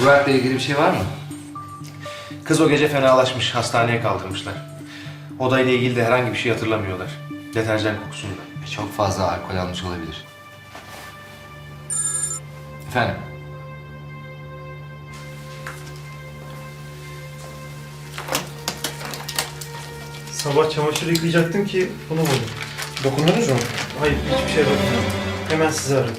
Burak'la ilgili bir şey var mı? Kız o gece fenalaşmış, hastaneye kaldırmışlar. Odayla ilgili de herhangi bir şey hatırlamıyorlar. Deterjan kokusunda. E, Çok fazla alkol almış olabilir. Efendim? Sabah çamaşır yıkayacaktım ki bunu buldum. Dokundunuz mu? Hayır hiçbir şey dokunmadım. Hemen sizi aradım.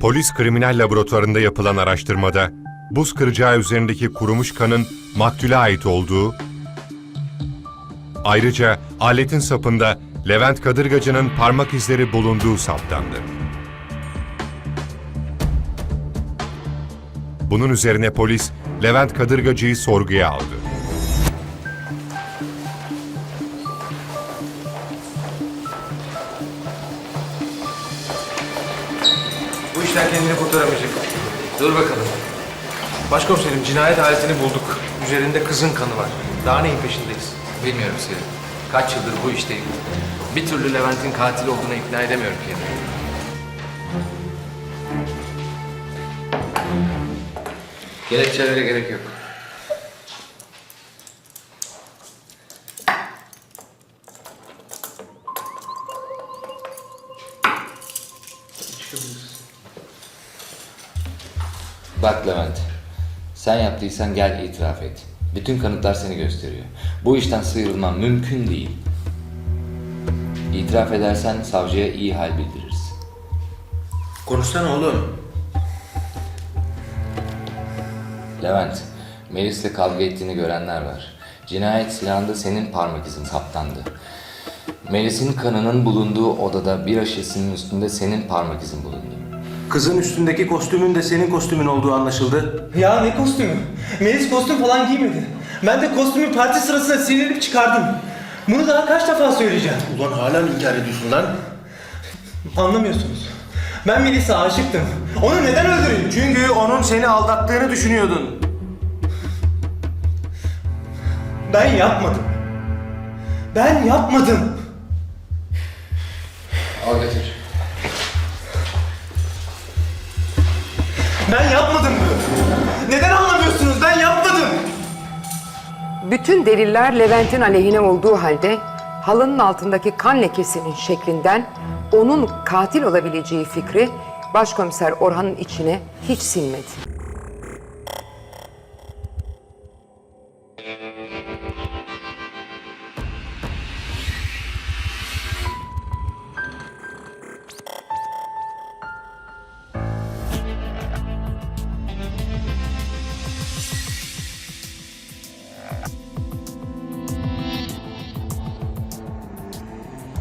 Polis kriminal laboratuvarında yapılan araştırmada buz kıracağı üzerindeki kurumuş kanın maktule ait olduğu, ayrıca aletin sapında Levent Kadırgacı'nın parmak izleri bulunduğu saptandı. Bunun üzerine polis Levent Kadırgacı'yı sorguya aldı. İşten kendini kurtaramayacak. Dur bakalım. Başkomiserim cinayet aletini bulduk. Üzerinde kızın kanı var. Daha neyin peşindeyiz? Bilmiyorum Selim. Kaç yıldır bu işteyim. Bir türlü Levent'in katil olduğuna ikna edemiyorum kendimi. Gerekçelere gerek yok. Bak Levent, sen yaptıysan gel itiraf et. Bütün kanıtlar seni gösteriyor. Bu işten sıyrılman mümkün değil. İtiraf edersen savcıya iyi hal bildiririz. Konuşsana oğlum. Levent, Melis'le kavga ettiğini görenler var. Cinayet silahında senin parmak izin saptandı. Melis'in kanının bulunduğu odada bir şişesinin üstünde senin parmak izin bulundu. Kızın üstündeki kostümün de senin kostümün olduğu anlaşıldı. Ya ne kostümü? Melis kostüm falan giymedi. Ben de kostümü parti sırasında sinirlenip çıkardım. Bunu daha kaç defa söyleyeceğim? Ulan hala mı inkar ediyorsun lan? Anlamıyorsunuz. Ben Melis'e aşıktım. Onu neden öldüreyim? Çünkü onun seni aldattığını düşünüyordun. ben yapmadım. Ben yapmadım. Al götür. Neden anlamıyorsunuz? Ben yapmadım. Bütün deliller Levent'in aleyhine olduğu halde halının altındaki kan lekesinin şeklinden onun katil olabileceği fikri Başkomiser Orhan'ın içine hiç sinmedi.